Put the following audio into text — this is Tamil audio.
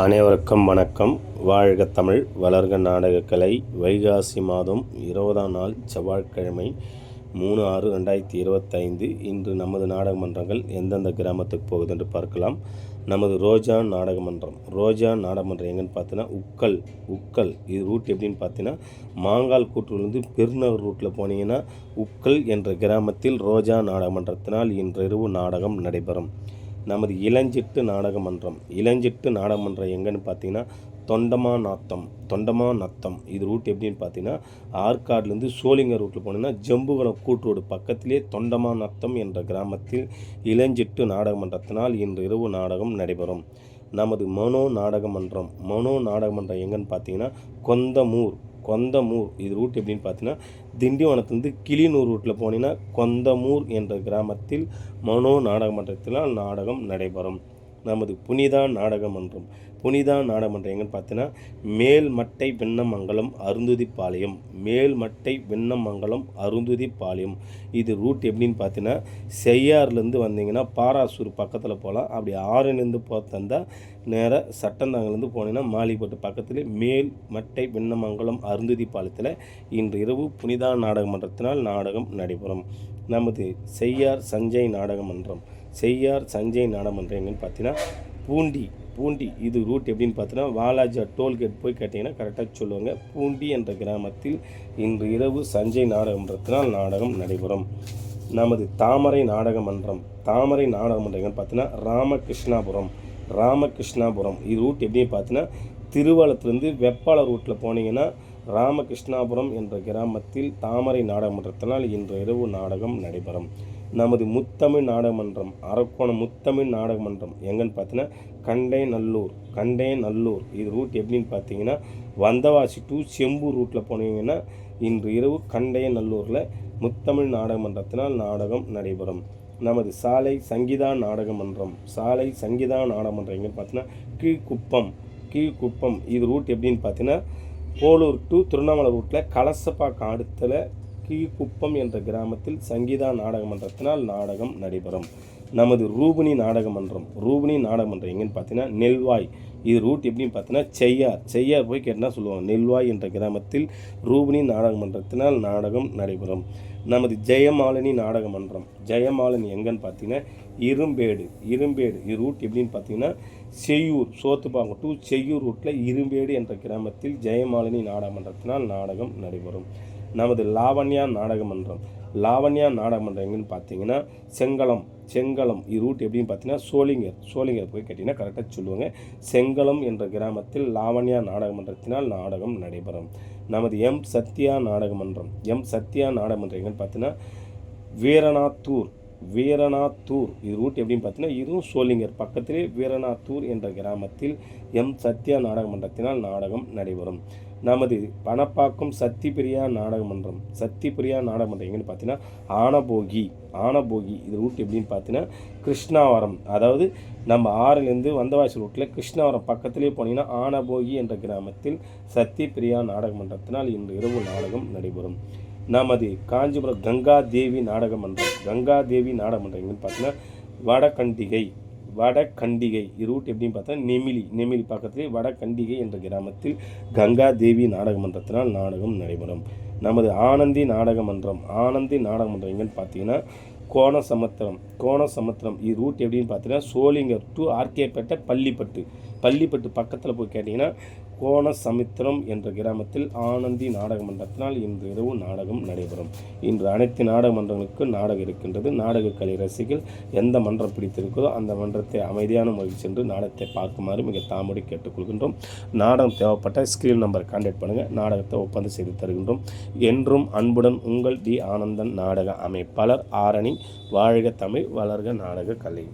அனைவருக்கும் வணக்கம். வாழ்க தமிழ் வளர்க நாடகக்கலை. வைகாசி மாதம் இருபதாம் நாள் செவ்வாய்க்கிழமை மூணு ஆறு ரெண்டாயிரத்தி இருபத்தைந்து. இன்று நமது நாடக மன்றங்கள் எந்தெந்த கிராமத்துக்கு போகுது என்று பார்க்கலாம். நமது ரோஜா நாடக மன்றம். ரோஜா நாடக மன்றம் எங்கன்னு பார்த்தீங்கன்னா உக்கல் உக்கல். இது ரூட் எப்படின்னு பார்த்தீங்கன்னா மாங்கால் கூட்டுலேருந்து பெருநகர் ரூட்டில் போனீங்கன்னா உக்கல் என்ற கிராமத்தில் ரோஜா நாடக மன்றத்தினால் இன்றிரவு நாடகம் நடைபெறும். நமது இளஞ்சிட்டு நாடக மன்றம் இளஞ்சிட்டு நாடக மன்றம் எங்கன்னு பார்த்தீங்கன்னா தொண்டமா நாத்தம் தொண்டமா நத்தம். இது ரூட் எப்படின்னு பார்த்தீங்கன்னா ஆற்காடுலேருந்து சோளிங்கர் ரூட்டில் போனீங்கன்னா ஜம்புகுளம் கூட்டுரோடு பக்கத்திலே தொண்டமா நத்தம் என்ற கிராமத்தில் இளஞ்சிட்டு நாடக மன்றத்தினால் இன்று இரவு நாடகம் நடைபெறும். நமது மனோ நாடக மன்றம் மனோ நாடக மன்றம் எங்கன்னு பார்த்தீங்கன்னா கொந்தமூர். கொந்தமூர் இது ரூட் எப்படின்னு பார்த்தீங்கன்னா திண்டிவனத்துலேருந்து கிளிநூர் ரூட்டில் போனீங்கன்னா கொந்தமூர் என்ற கிராமத்தில் மனோ நாடக மன்றத்தினால் நாடகம் நடைபெறும். நமது புனிதா நாடக மன்றம் புனிதா நாடக மன்றம் எங்கன்னு பார்த்தீங்கன்னா மேல்மட்டை வெண்ணமங்கலம் அருந்துதிப்பாளையம். மேல்மட்டை வெண்ணமங்கலம் அருந்துதிப்பாளையம். இது ரூட் எப்படின்னு பார்த்தீங்கன்னா செய்யார்லேருந்து வந்தீங்கன்னா பாராசூர் பக்கத்தில் போகலாம். அப்படி ஆறுலேருந்து போத்தந்தா நேராக சட்டந்தாங்கிலேருந்து போனீங்கன்னா மாலிப்பட்டு பக்கத்தில் மேல் மட்டை வெண்ணமங்கலம் அருந்துதிப்பாளையத்தில் இன்று இரவு புனிதா நாடக மன்றத்தினால் நாடகம் நடைபெறும். நமது செய்யார் சஞ்சய் நாடக மன்றம். செய்யார் சஞ்சய் நாடக மன்றம் பார்த்தீங்கன்னா பூண்டி பூண்டி இது ரூட் எப்படின்னு பார்த்தீங்கன்னா வாலாஜா டோல்கேட் போய் கேட்டிங்கன்னா கரெக்டாக சொல்லுவாங்க. பூண்டி என்ற கிராமத்தில் இன்று இரவு சஞ்சய் நாடக மன்றத்தினால் நாடகம் நடைபெறும். நமது தாமரை நாடக மன்றம். தாமரை நாடக மன்றம் பார்த்தீங்கன்னா ராமகிருஷ்ணாபுரம். ராமகிருஷ்ணாபுரம். இது ரூட் எப்படின்னு பார்த்தீங்கன்னா திருவாலத்துலேருந்து வெப்பாள ரூட்டில் போனீங்கன்னா ராமகிருஷ்ணாபுரம் என்ற கிராமத்தில் தாமரை நாடகமன்றத்தினால் இன்று இரவு நாடகம் நடைபெறும். நமது முத்தமிழ் நாடகமன்றம் அரக்கோணம் முத்தமிழ் நாடகமன்றம் எங்கன்னு பார்த்தீங்கன்னா கண்டே நல்லூர் கண்டே நல்லூர் இது ரூட் எப்படின்னு பார்த்தீங்கன்னா வந்தவாசி டு செம்பூர் ரூட்டில் போனீங்கன்னா இன்று இரவு கண்டைய நல்லூரில் முத்தமிழ் நாடகமன்றத்தினால் நாடகம் நடைபெறும். நமது சாலை சங்கீதா நாடக மன்றம். சாலை சங்கீதா நாடக மன்றம் எங்கன்னு பார்த்தீங்கன்னா கீழ்குப்பம். கீழ்குப்பம் இது ரூட் எப்படின்னு பார்த்தீங்கன்னா போலூர் டு திருவண்ணாமலை ரூட்டில் கலசப்பாக்கம் காடுத்தில் கீழ்குப்பம் என்ற கிராமத்தில் சங்கீதா நாடக மன்றத்தினால் நாடகம் நடைபெறும். நமது ரூபினி நாடக மன்றம். ரூபினி நாடக மன்றம் எங்கன்னு பார்த்தீங்கன்னா நெல்வாய். இது ரூட் எப்படின்னு பார்த்தீங்கன்னா செய்யார். செய்யார் போய் கேட்டால் சொல்லுவாங்க நெல்வாய் என்ற கிராமத்தில் ரூபினி நாடக மன்றத்தினால் நாடகம் நடைபெறும். நமது ஜெயமாலினி நாடக மன்றம் ஜெயமாலினி எங்கன்னு பார்த்தீங்கன்னா இரும்பேடு. இரும்பேடு. இது ரூட் எப்படின்னு பார்த்தீங்கன்னா செய்யூர் சோத்துப்பாங்க டு செய்யூர் ரூட்டில் இரும்பேடு என்ற கிராமத்தில் ஜெயமாலினி நாடக மன்றத்தினால் நாடகம் நடைபெறும். நமது லாவண்யா நாடகமன்றம். லாவண்யா நாடகமன்றம் எங்கன்னு பார்த்தீங்கன்னா செங்கலம் செங்கலம் இது ரூட் எப்படின்னு பார்த்தீங்கன்னா சோளிங்கர் சோளிங்கர் போய் கேட்டிங்கன்னா கரெக்டாக சொல்லுவாங்க. செங்கலம் என்ற கிராமத்தில் லாவண்யா நாடகமன்றத்தினால் நாடகம் நடைபெறும். நமது எம் சத்யா நாடகமன்றம். எம் சத்யா நாடகமன்றம் எங்கன்னு பார்த்தீங்கன்னா வீரநாத்தூர் வீரநாத்தூர். இது ரூட் எப்படின்னு பார்த்தீங்கன்னா இதுவும் சோளிங்கர். பக்கத்திலே வீரநாத்தூர் என்ற கிராமத்தில் எம். சத்யா நாடக மன்றத்தினால் நாடகம் நடைபெறும். நமது பணப்பாக்கம் சக்தி பிரியா நாடக மன்றம். சக்தி பிரியா நாடக மன்றம் எங்கன்னு பார்த்தீங்கன்னா ஆனபோகி. ஆனபோகி இது ரூட் எப்படின்னு பார்த்தீங்கன்னா கிருஷ்ணாவரம். அதாவது நம்ம ஆறுலேருந்து வந்தவாசி ரூட்டில் கிருஷ்ணாவரம் பக்கத்திலே போனீங்கன்னா ஆனபோகி என்ற கிராமத்தில் சக்தி பிரியா நாடக மன்றத்தினால் இன்று இரவு நாடகம் நடைபெறும். நமது காஞ்சிபுரம் கங்கா தேவி நாடக மன்றம் கங்கா தேவி நாடக மன்றம் எங்கன்னு பார்த்தீங்கன்னா வடகண்டிகை வடகண்டிகை ரூட் எப்படின்னு பார்த்தா நெமிலி நெமிலி பக்கத்திலே வடகண்டிகை என்ற கிராமத்தில் கங்கா தேவி நாடக மன்றத்தினால் நாடகம் நடைபெறும். நமது ஆனந்தி நாடக மன்றம். ஆனந்தி நாடக மன்றம் எங்கன்னு பார்த்தீங்கன்னா கோண சமுத்திரம் கோண சமுத்திரம் இது ரூட் எப்படின்னு பார்த்தீங்கன்னா சோளிங்கர் டு ஆர்கேப்பேட்டை பள்ளிப்பட்டு. பள்ளிப்பட்டு பக்கத்தில் போய் கேட்டிங்கன்னா கோண சமுத்திரம் என்ற கிராமத்தில் ஆனந்தி நாடக மன்றத்தினால் இன்று இரவு நாடகம் நடைபெறும். இன்று அனைத்து நாடக மன்றங்களுக்கும் நாடகம் இருக்கின்றது. நாடக கலை ரசிகள் எந்த மன்றம் பிடித்திருக்கிறதோ அந்த மன்றத்தை அமைதியான முறையில் சென்று நாடகத்தை பார்க்குமாறு மிக தாமடி கேட்டுக்கொள்கின்றோம். நாடகம் தேவைப்பட்ட ஸ்கிரீன் நம்பர் கான்டாக்ட் பண்ணுங்கள் நாடகத்தை ஒப்பந்தம் செய்து தருகின்றோம். என்றும் அன்புடன் உங்கள் தி ஆனந்தன் நாடக அமைப்பாளர் ஆரணி வாழ்க தமிழ் வளர்க நாடக கலை.